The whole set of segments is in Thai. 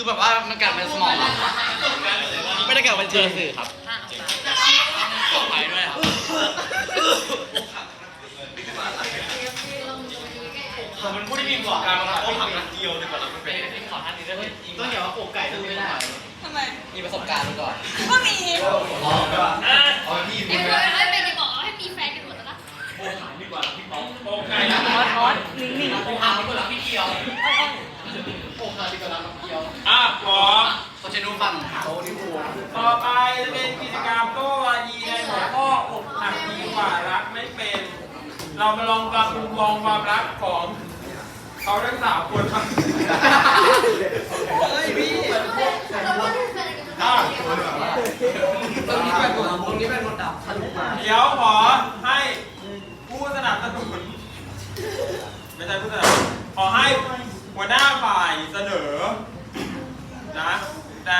คือแบบว่ามันกัดเป็นสมองครับไม่ได้กัดเป็นเจอสื่อครับขอไปด้วยครับผมเป็นผู้ที่มีประสบการณ์มาโอ้ทำนักเดียวดีกว่าเราไม่เป็นขอท่านนี้ด้วยต้องอย่าว่าโกไก่ต้องไม่ได้ทำไมมีประสบการณ์มาก่อนก็มีอ๋อพี่ไอ้คนไม่เป็น แล้วนะออสออสนิ่งโอ้ทำคนละพี่เกียวโอ้คาดีกว่าน้ำเกี๊ยวอะขอเขาจะดูฟังโต๊ะนี่โอ้ต่อไปจะเป็นกิจกรรมโต้วายีในหัวข้ออกหักดีกว่ารักไม่เป็น เรามาลองฟังมุมมองความรักของเขาทั้งสามคนครับเฮ้ยพี่เราไม่ได้แฟนกันอะตรงนี้เป็นตัวตรงนี้เป็นรถดับทะลุมาเดี๋ยวขอให้ นับสนุนไม่ใช่ผู้สนับสนุนขอให้หัวหน้าฝ่ายเสนอนะใน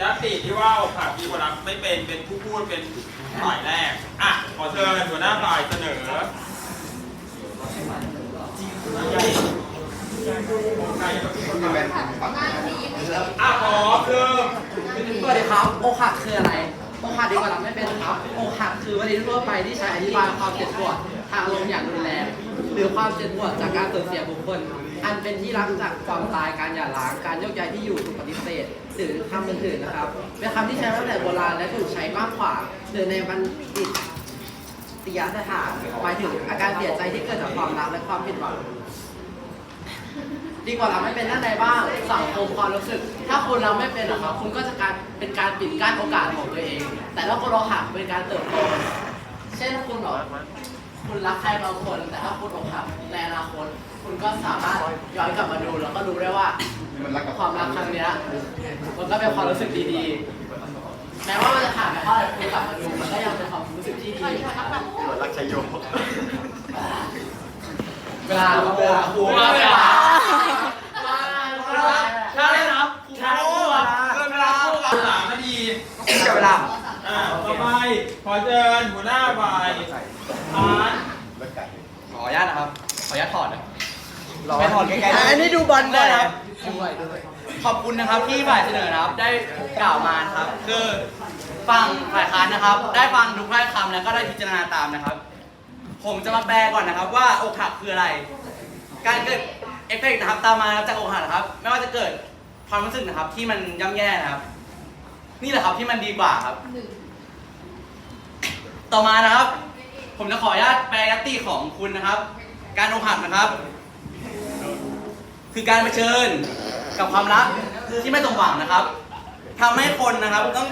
ยัตติที่ว่าอกหักดีกว่ารักไม่เป็นเป็นผู้พูดเป็นฝ่ายแรกอะขอเชิญหัวหน้าฝ่ายเสนออะขอเริ่มสวัสดีครับอกหักคืออะไร อกหักดีกว่าเราไม่เป็นครับอกหักคือวลีทั่วไปที่ใช้อธิบายความเจ็บปวดทางลมณ์อย่างรุนแรงหรือความเจ็บปวดจากการสูญเสียบุคคล อันเป็นที่รักจากความตายการหย่าร้างการโยกย้ายที่อยู่ถูกปฏิเสธหรือคำอื่นๆนะครับเป็นคำที่ใช้ตั้งแต่โบราณและถูกใช้มากกว่าหรือในบัณฑิตติยสถานหมายถึงอาการเสียใจที่เกิดจากความรักและความผิดหวัง ดีกว่าเราไม่เป็นด้านใดบ้างสังคมความรู้สึก ถ้าคุณเราไม่เป็นหรอกครับคุณก็จะการเป็นการปิดกั้นโอกาสของตัวเอง แต่ถ้าคุณเราหักเป็นการเติบโตเช่นคุณบอกคุณรักใครบางคนแต่ถ้าคุณอกหักในอนาคตคุณก็สามารถย้อนกลับมาดูแล้วก็รู้ได้ว่าความรักครั้งเนี้ยมันก็เป็นความรู้สึกดีๆแม้ว่ามันจะผ่านไปเท่าไหร่คุณกลับมาดูมันก็ยังเป็นความรู้สึกที่ดีรักชัยโยเวลาเวลาครูเวลา เวลาใช่ครับครูเวลาสามนาทีจับเวลาอะต่อไปขอเชิญหัวหน้าฝ่ายฐานขออนุญาตนะครับ ขออนุญาตถอดนะไม่ถอดใกล้ๆอันนี้ดูบอลได้ครับขอบคุณนะครับที่ฝ่ายเสนอนะครับ ได้กล่าวมาครับคือฝั่งฝ่ายค้านนะครับ ได้ฟังทุกถ้อยคำแล้วก็ได้พิจารณาตามนะครับ ผมจะมาแปลก่อนนะครับว่าอกหักคืออะไร การเกิด เอฟเฟกต์นะครับตามมาจากอกหักนะครับ ไม่ว่าจะเกิดความรู้สึกนะครับ ที่มันย่ำแย่นะครับ นี่แหละครับที่มันดีกว่าครับต่อมานะครับ ผมจะขออนุญาตแปลยัตติของคุณนะครับ การอกหักนะครับ คือการเผชิญกับความรักที่ไม่สมหวังนะครับทำให้คนนะครับต้อง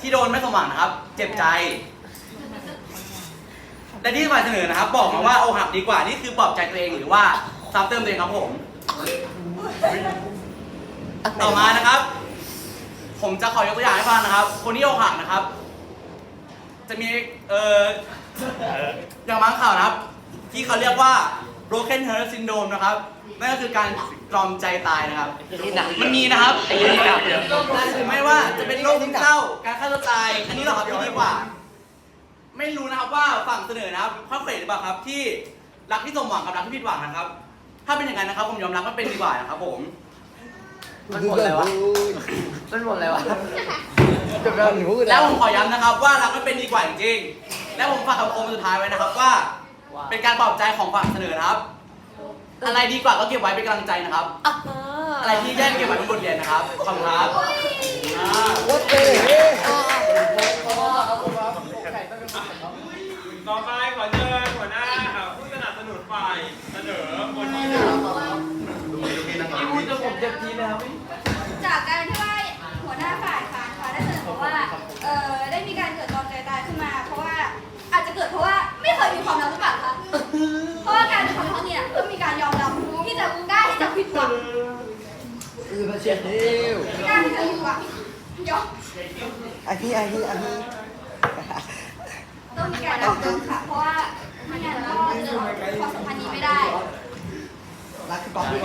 ที่โดนไม่สมหวังนะครับ เจ็บใจ และที่ฝ่าเสนอนะครับ บอกมาว่าอกหักดีกว่านี่คือปลอบใจตัวเองหรือว่า ซ้ำเติมตัวเองครับผม ต่อมานะครับ ผมจะขอยกตัวอย่างให้ฟังนะครับ คนที่อกหักนะครับ จะมีเอ่ออย่างบางข่าวนะครับ ที่เขาเรียกว่า broken heart syndrome นะครับนั่นก็คือการตรอมใจตายนะครับ มันมีนะครับไม่ว่าจะเป็นโรคซึมเศร้า การฆ่าตัวตาย อันนี้เหรอครับที่ดีกว่า ไม่รู้นะครับว่าฝั่งเสนอนะครับข้อเขตหรือเปล่าครับที่รักที่สมหวังกับรักที่ผิดหวังนะครับ ถ้าเป็นอย่างนั้นนะครับผมยอมรับว่าเป็นดีกว่านะครับผมมันหมดเลยวะมันหมดเลยวะจะเป็นหนูแล้วผมขอย้ำนะครับ ว่ารักไม่เป็นดีกว่าจริงๆและผมฝากคำคมสุดท้ายไว้นะครับว่า เป็นการปลอบใจของฝั่งเสนอนะครับ อะไรดีกว่าก็เก็บไว้เป็นกำลังใจนะครับ อะไรที่แย่เก็บไว้เป็นบทเรียนนะครับขอบคุณครับอ่าวั เร็วอันนี้อันนี้อันนี้ต้องมีการดับเดิค่ะ เพราะว่าไม่งั้ราจความสัมพันธ์นี้ไม่ได้ รักคือบอกดี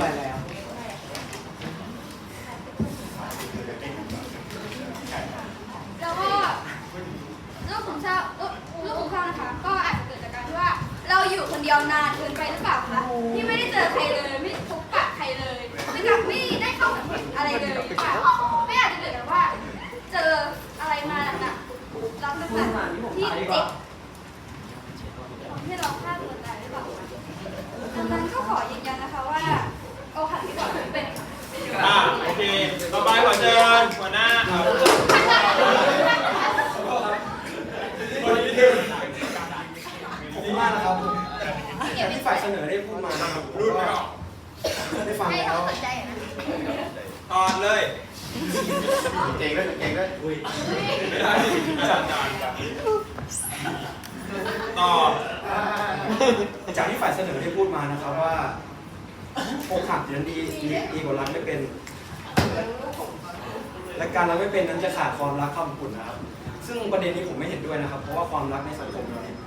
เก่งด้วยเก่งด้วยอุ้ยไม่ได้จัดการครับต่อจากที่ฝ่ายเสนอได้พูดมานะครับว่าอกหักนั้นดีดีดีกว่ารักไม่เป็น และการรักไม่เป็นนั้นจะขาดความรักเข้าอบอุ่นนะครับ ซึ่งประเด็นนี้ผมไม่เห็นด้วยนะครับ เพราะว่าความรักในสังคมเราเนี่ย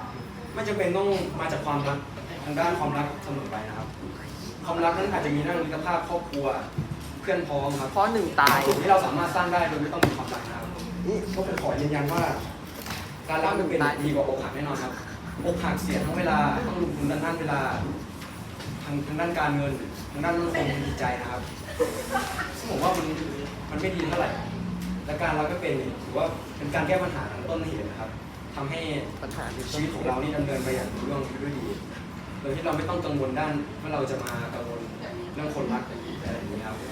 ไม่จำเป็นต้องมาจากความรักทางด้านความรักเสมอไปนะครับ ความรักนั้นอาจจะมีเรื่องมิตรภาพครอบครัวเพื่อนพ้องครับเพราะหนึ่งตายสิ่งที่เราสามารถสร้างได้โดยไม่ต้องมีความรักนะครับก็ผมขอยืนยันว่า การรักมันเป็นดีกว่าอกหักแน่นอนครับอกหักเสียทั้งเวลาต้องลงทุนด้านเวลาทางทางด้านการเงินทางด้านมั่นคงทางจิตใจนะครับซึ่งผมว่ามันมันไม่ดีเท่าไหร่และการรักก็เป็นเนี่ยถือว่าเป็นการแก้ปัญหาทางต้นเหตุนะครับทำให้ปัญหาที่ชีวิตของเรานี่ดำเนินไปอย่างรุ่งเรื่องด้วยดีโด ยที่เราไม่ต้องกังวลด้านว่าเราจะมากังวลเรื่องคนรักอะไรอย่างนี้ครับผม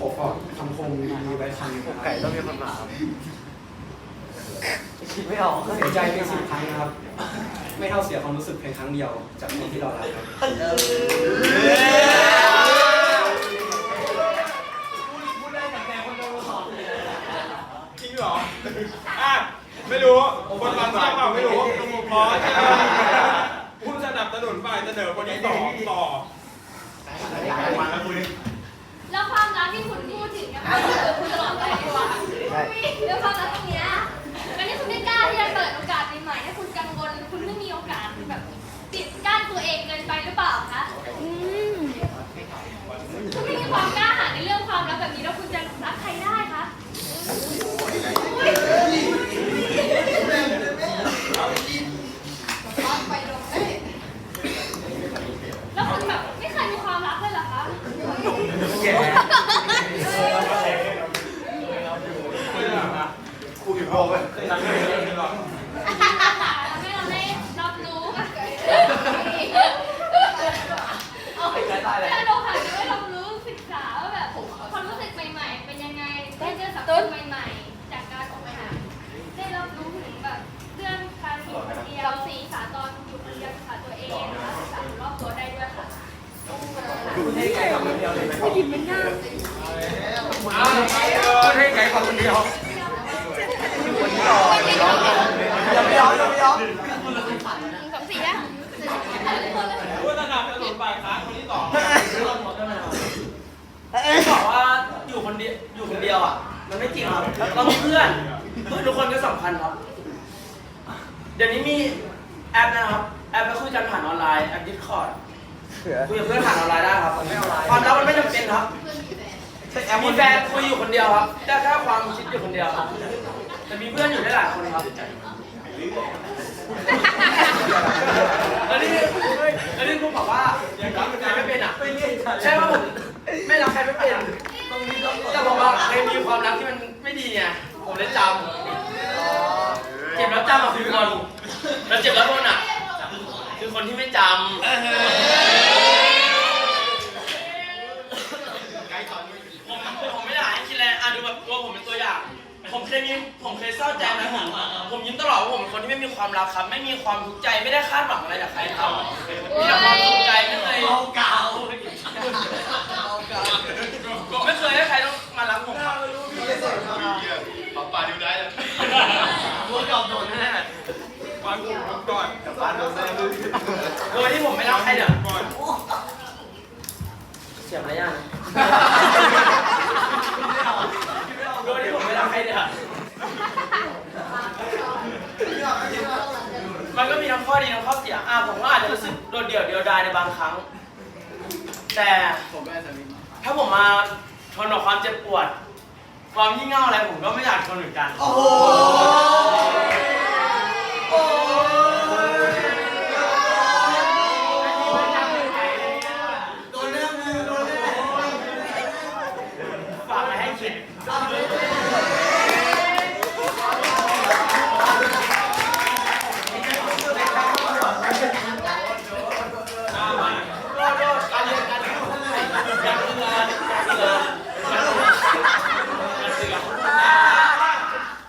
ขอฝากคำคมมีไว้คำหนึงนะครับไก่ต้องมีคนหมาคิดไม่ออกเสียใจเป็นสิบครั้งนะครับ ไม่เท่าเสียความรู้สึกเพียงครั้งเดียวจากคนที่เรารักครับจริงเหรออะไม่รู้คนฟังเชื่อเปล่าไม่รู้ขอเชิญผู้สนับสนุนฝ่าย เสนอคนที่สองต่อแล้วความรักที่คุณพูดถึงเนี่ยมันเกิดคุณตลอดไปดีกว่าแล้วความรักตรงเนี้ยการที่คุณไม่กล้าที่จะเปิดโอกาสใหม่ๆให้คุณกังวลคุณไม่มีโอกาสแบบปิดกั้นตัวเองเกินไปหรือเปล่าคะคุณไม่มีความกล้าหาญในเรื่องความรักแบบนี้แล้วคุณจะรักใครได้คะแล้วคุณแบบไม่เคยมีความรักเลยเหรอคะ คู่ผิดโลกเลยทำไม่ได้เลยหรอกให้เราได้รับรู้กันให้เราผ่านจะได้รับรู้ศึกษาว่าแบบความรู้สึกใหม่ๆ เป็นยังไงได้เจอสังคมใหม่ๆ จากการออกหาได้รับรู้ถึงแบบเรื่องการอยู่คนเดียวสีสาตอนอยู่คนเดียวศึกษาตัวเองนะคะศึกษาคนรอบตัวได้ด้วยค่ะให้ไก่ฟังคนเดียวไม่กินมันยากให้ไก่ฟังคนเดียวอ ย่าไปยอมอย่าไปยอมสองสี่อะผู้สนับสนุนฝ่ายค้านคนที่สองบอกว่าอยู่คนเดียวอยู่คนเดียวอะ มันไม่จริงครับเรามีเพื่อนเพื่อนทุกคนก็สำคัญครับ เดี๋ยวนี้มีแอปนะครับแอปไปคุยกันผ่านออนไลน์แอปดิสคอร์ดคุยกับเพื่อนผ่านออนไลน์ได้ครับความรักมันไม่จำเป็นครับมีแฟนคุยอยู่คนเดียวครับได้แค่ความคิดอยู่คนเดียวครับ แต่มีเพื่อนอยู่ได้หลายคนครับแล้วนี่แล้นี่พูดบอกว่ารักใครไม่เป็นอะใช่ว่าผมไม่รักใครไม่เป็นแต่บอกว่าเคยมีความรักที่มันไม่ดีไงผมเลยจำเจ็บแล้วจำอะคือคนแล้วเจ็บแล้วทนอะ คือคนที่ไม่จำผมผมไม่อยากให้คิดแรงอะดูแบบตัวผมเป็นตัวอย่าง ผมเคยมี ผมเคยเศร้าใจนะผมผมยิ้มตลอดว่าผมเป็นคนที่ไม่มีความรักครับ ไม่มีความทุกข์ใจไม่ได้คาดหวังอะไรจากใครครับมีแต่ความสุขใจไม่เคยเก่าไม่เคยให้ใครต้องมารักผมครับเขาป่าดูได้เลยตัวเก่าโดนแน่ฟังผมก่อนป่าโดนได้เลยโดยที่ผมไม่รักใครเนี่ยก่อนเสียมารยาทนะโดยที่ผมไม่รักใครเนี่ยมันก็มี ทั้งข้อดีทั้งข้อเสียอะผมก็อาจจะรู้สึกโดดเดี่ยวเดียวดายในบางครั้ง แต่ผมก็สวิตถ้าผมมาทนกับความเจ็บปวด ความยิ่งเง่าอะไรผมก็ไม่อยากทนเหมือนกัน โอ้โห โดนแน่มือโดนแน่ ฝากไปให้เขียน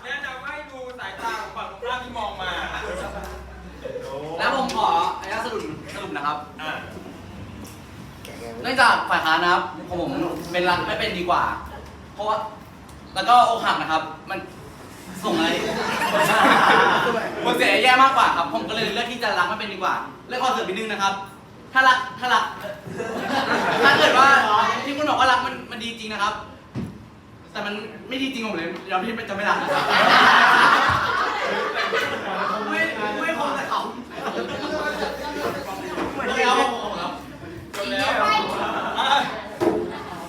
แนะนำให้ดูสายตาของฝั่งตรงข้ามที่มองมา แล้วผมขออนุญาตสรุปสรุปนะครับ อะ เนื่องจากฝ่ายค้านนะครับของผม เป็นรักไม่เป็นดีกว่า เพราะว่า แล้วก็อกหักนะครับ มันส่งอะไรมันเสียแย่มากกว่าครับ ผมก็เลยเลือกที่จะรักไม่เป็นดีกว่าเลือกคอนเสิร์ตนิดนึงนะครับ ถ้ารักถ้ารัก ถ้าเกิดว่าที่คุณบอกว่ารักมันมันดีจริงนะครับ แต่มันไม่ดีจริงผมเลยยอมที่จะไม่รักนะครับไม่ไม่คงแต่เขาเหมือนเดียวครับ จบแล้วอะ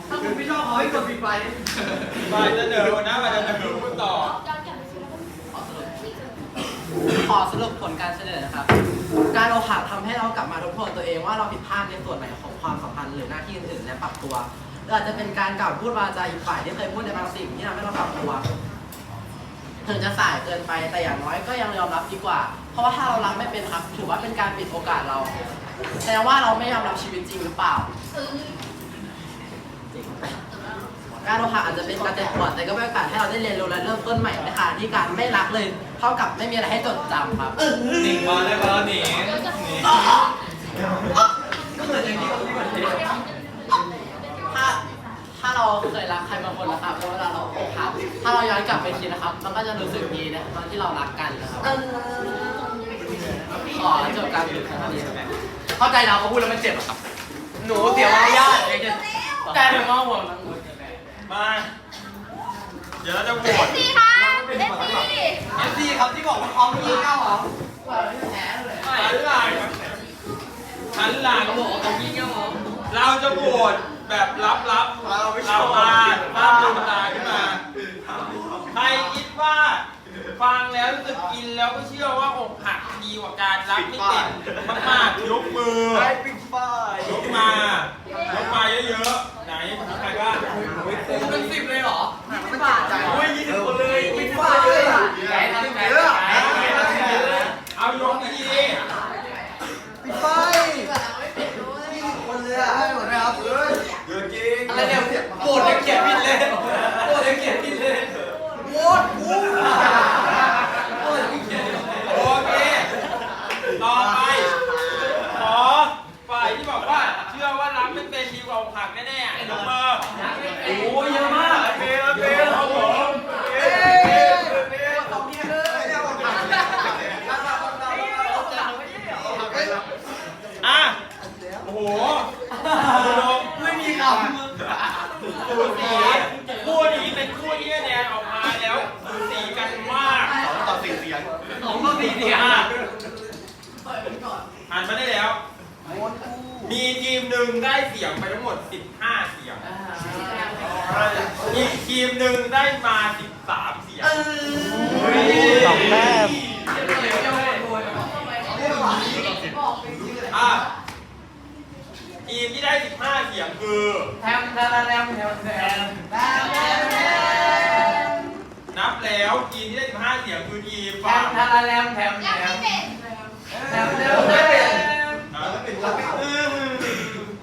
ถ้าคุณไม่ชอบเขาให้กดปิดไฟ ฝ่ายเสนอนะฝ่ายเสนอพูดต่อ ขอสรุปผลการเฉลยนะครับ การอกหักทำให้เรากลับมาทบทวนตัวเองว่าเราผิดพลาดในส่วนไหนของความสัมพันธ์หรือหน้าที่อื่นๆและปรับตัวหรืออาจจะเป็นการกล่าวพูดวาจาอีกฝ่ายที่เคยพูดในบางสิ่งที่ทำให้เราปรับตัวถึงจะสายเกินไปแต่อย่างน้อยก็ยังยอมรับดีกว่า เพราะว่าถ้าเรารับไม่เป็นครับ ถือว่าเป็นการปิดโอกาสเราแสดงว่าเราไม่ยอมรับชีวิตจริงหรือเปล่า การอกหักอาจจะเป็นการเจ็บปวดแต่ก็เป็นโอกาสให้เราได้เรียนรู้และเริ่มต้นใหม่ในขณะที่การไม่รักเลยเท่ากับไม่มีอะไรให้จดจำครับ หนิงมาเลยมาแล้วหนิงหนิงถ้าถ้าเราเคยรักใครบางคนนะครับแล้วเวลาเราอกหักถ้าเราย้อนกลับไปคิดนะครับมันก็จะรู้สึกดีนะตอนที่เรารักกันนะครับขอจบการพูดครั้งนี้ครับเข้าใจเราเขาพูดแล้วมันเจ็บอะครับ หนูเสียมารยาทแต่ถึงว่าห่วงทั้งห มดมา เดี๋ยวเราจะโหวตสี่ค่ะเล่นสี่เอฟซีครับที่บอกว่าเขาไม่ยิงเก้าเหรอหันหลังหันหลังเราจะโหวตแบบลับๆ เราเรามาภาพลืมตาขึ้นมา ใครคิดว่า ฟังแล้วรู้สึกอินแล้วก็เชื่อว่าอกหักดีกว่าการรักไม่เป็นมากๆยกมือยกมายกมาเยอะๆ ไหนใครบ้าง เป็นสิบเลยเหรอ โอ้ยยี่สิบคนเลย ไม่ฟาดเลยอะ ไหนทำไหน เอายกดี คนเลยอะให้หมดไหมครับ เดื อดจริงอะไรเนี่ยโกรธยังเขียนผิดเลยโกรธจะเกลียดพี่เลยโกรธกูโกรธยังเขียนผิดเลย โอเค ต่อไป ขอฝ่ายที่บอกว่า เชื่อว่ารักไม่เป็นดีกว่าอกหักแน่ๆยกมือ โอ้ยเยอะมาก โอเคโอเคครับผมเอ๊ะอะ โอ้โหดูลง ไม่มีค สูสีคู่นี้เป็นคู่ที่คะแนนออกมาแล้วสูสีกันมากำต่อสี่เสียงสองต่อสี่เสียง อะ หันมาได้แล้วมีทีมหนึ่งได้เสียงไปทั้งหมด 15 เสียง อีกทีมหนึ่งได้มา 13 เสียงสองแต้ม อะทีมที่ได้ 15 เสียงคือ แทมแทมแทมแทมแทมนับแล้วทีมที่ได้ 15 เสียงคือทีมแทฝั่มงแทมแทมแทมแทยังมไม่เป็น แทมแทมแทม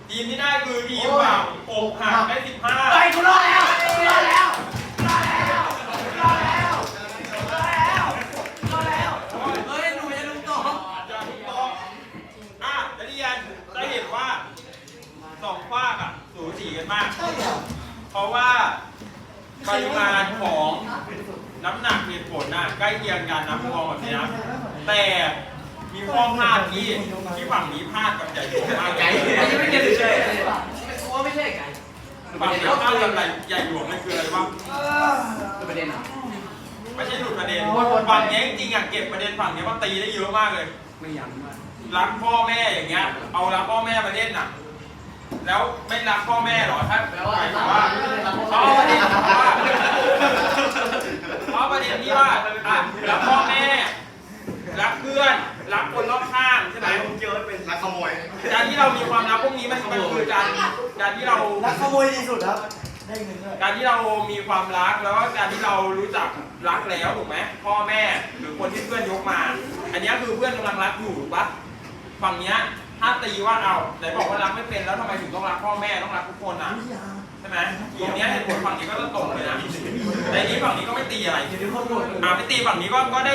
ทีมที่ได้คือทีมฝั่งอกหักได้15ไปกูรอดแล้วกูรอดแล้วรอดแล้วรอดแล้วเฮ้ยหนูจะลุกต่อจะถูกต้ออะนักเรียนจะเห็นว่าสองฝากอะสูสีกันมาก เพราะว่าปริมาณของน้ำหนักเหตุผลน่ะใกล้เคียงกันนะมองแบบนี้นะแต่ มีข้อพลาดที่ที่ฝั่งนี้พลาดกับใหญ่หลวงมากไก่อันนี้ไม่เกี่ยวเฉยๆกูว่ไม่ใช่ไก่ฝั่งนี้พลาดกับใหญ่หลวงมันคืออะไรวะประเด็นเหรอไม่ใช่หลุดประเด็นฝั่งนี้จริงอะเก็บประเด็นฝั่งนี้มาตีได้เยอะมากเลยไม่ย้ำด้วยรักพ่อแม่อย่างเงี้ย เอารักพ่อแม่มาเล่นน่ะแล้วไม่รักพ่อแม่หรอถ้าหมายถึงว่าเขาเอาประเด็นว่าเขาเอาประเด็นที่ว่าอะรักพ่อแม่รักเพื่อน รักคนรอบข้างใช่ไหมเกี่ยวเป็นรักขโมยการที่เรามีความรักพวกนี้มันมันคือการการที่เรารักขโมยที่สุดครับได้เงินด้วยการที่เรามีความรักแล้วก็การที่เรารู้จักรักแล้วถูกไหมพ่อแม่หรือคนที่เพื่อนยกมา อันเนี้ยคือเพื่อนกำลังรักอยู่ถูกปะฝั่งเนี้ยถ้าตีว่าเอาไหนบอกว่ารักไม่เป็นแล้วทำไมถึงต้องรักพ่อแม่ต้องรักทุกคนอะใช่ไหมตรงเนี้ยเหตุผลฝั่งนี้ก็ต้องตรงเลยนะแต่อันนี้ฝั่งนี้ก็ไม่ตีอะไรอ่าไม่ตีฝั่งนี้ก็ก็ได้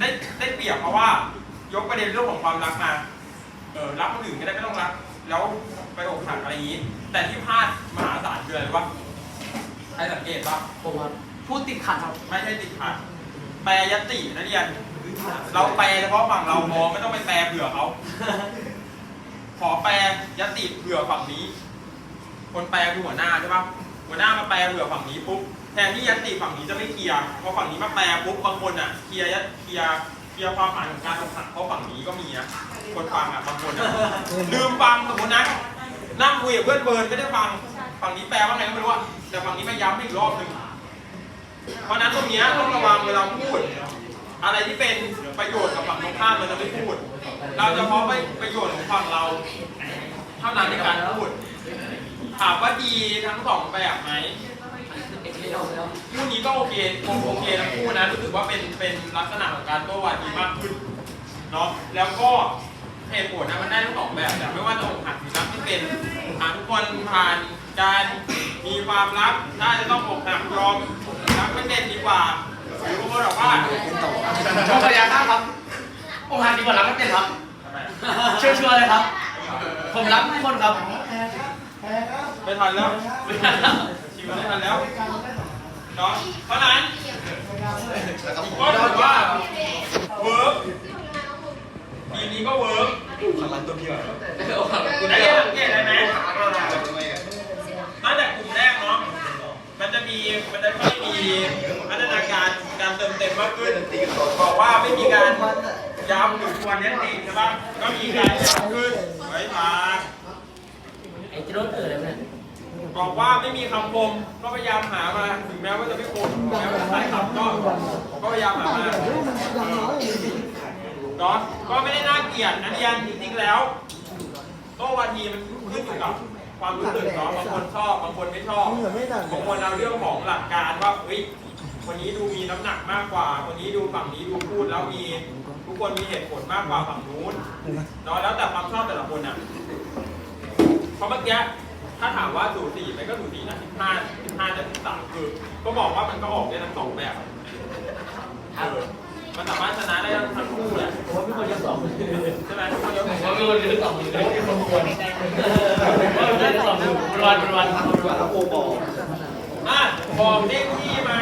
ได้ได้เปรียบเพราะว่า ยกประเด็นเรื่องของความรักมาเออรักคนอื่นก็ได้ไม่ต้องรัก แล้วไปอกหักอะไรอย่างนี้ แต่ที่พลาดมหาศาลคืออะไรวะใครสังเกตปะผมว่าพูดติดขัดครับ ไม่ใช่ติดขัดแปลยตตินะเรียน เราแปลเฉพาะฝั่งเรามองไม่ต้องไปแปลเผื่อเขาขอแปลยตติเผื่อฝั่งนี้ คนแปลคือหัวหน้าใช่ปะหัวหน้ามาแปลเผื่อฝั่งนี้ปุ๊บแทนที่ยตติฝั่งนี้จะไม่เคลียร์พอฝั่งนี้มาแปลปุ๊บบางคนอะเคลียร์ยตเคลียร์ เคลียร์ความหมายของการอกหักเพราะฝั่งนี้ก็มีนะคนฟังอะบางคนอะลืมฟังสมมตินะนั่งคุยกับเพื่อนเบิร์นไม่ได้ฟังฝั่งนี้แปลว่าไงก็ไม่รู้อะแต่ฝั่งนี้มาย้ำอีกรอบหนึ่งเพราะนั้นตรงเนี้ยต้องระวังเวลาพูด อะไรที่เป็นประโยชน์กับฝั่งตรงข้ามเราจะไม่พูด เราจะเพาะประโยชน์ของฝั่งเรา เท่านั้นในการพูด ถามว่าดีทั้งสองแบบไหม คู่นี้ก็โอเคคงโอเคทั้งคู่นะรู้สึกว่าเป็นเป็นลักษณะของการโต้วาทีมากขึ้นเนาะแล้วก็เหตุผลนะมันได้ทั้งสองแบบแต่ไม่ว่าจะอกหักหรือรักที่เป็นอะทุกคนผ่านการมีความรักน่าจะต้องอกหักยอมรักไม่เป็นดีกว่าหรือบางคนบอกว่าชอบพยาข้าครับองค์หักดีกว่ารักไม่เป็นครับทำไมเชื่อชัวร์เลยครับ ผมรักทุกคนครับ ไม่ทันแล้วชิวไม่ทันแล้ว เนาะเพราะฉะนั้นก็ถือว่าเวิร์กทีนี้ก็เวิร์กขลังตัวพี่ว่ะคุณได้สังเกตได้ไหมตั้งแต่กลุ่มแรกเนาะมันจะมีมันจะค่อยมีพัฒนาการการเติมเต็มมากขึ้นบอกว่าไม่มีการย้ำหรือควรเน้นติใช่ปะก็มีการย้ำขึ้นไว้มาไอ้จิโร่เกิดอะไรเนี่ย บอกว่าไม่มีคำคมก็พยายามหามาถึงแม้ว่าจะไม่คมถึงแม้ว่าจะสายคำก็ก็พยายามหามาเนก็ไม่ได้น่าเกลียดนะเรียนจริงๆแล้วโต้วาทีมันขึ้นอยู่กับความรู้สึกเนาะบางคนชอบบางคนไม่ชอบบางคนเอาเรื่องของหลักการว่าเฮ้ยคนนี้ดูมีน้ำหนักมากกว่า คนนี้ดูฝั่งนี้ดูพูดแล้วมีทุกคนมีเหตุผลมากกว่าฝั่งนู้นเนาะแล้วแต่ความชอบแต่ละคนอะเพราะเมื่อกี้ ถ้าถามว่าสูสีไหมก็สูสีนะสิบห้าสิบห้าจากสิบสามคือ ก็บอกว่ามันก็ออกได้ทั้งสองแบบเออมันสามารถชนะได้ทั้งคู่แหละผมว่าไม่ควรจะสองใช่ไหมทุกคนยกผมว่าไม่ควรจะสองมือเลยไม่ควรว่าไม่ควรจะสองมือวันวันแล้วโอบอกอะบอกเลขที่มา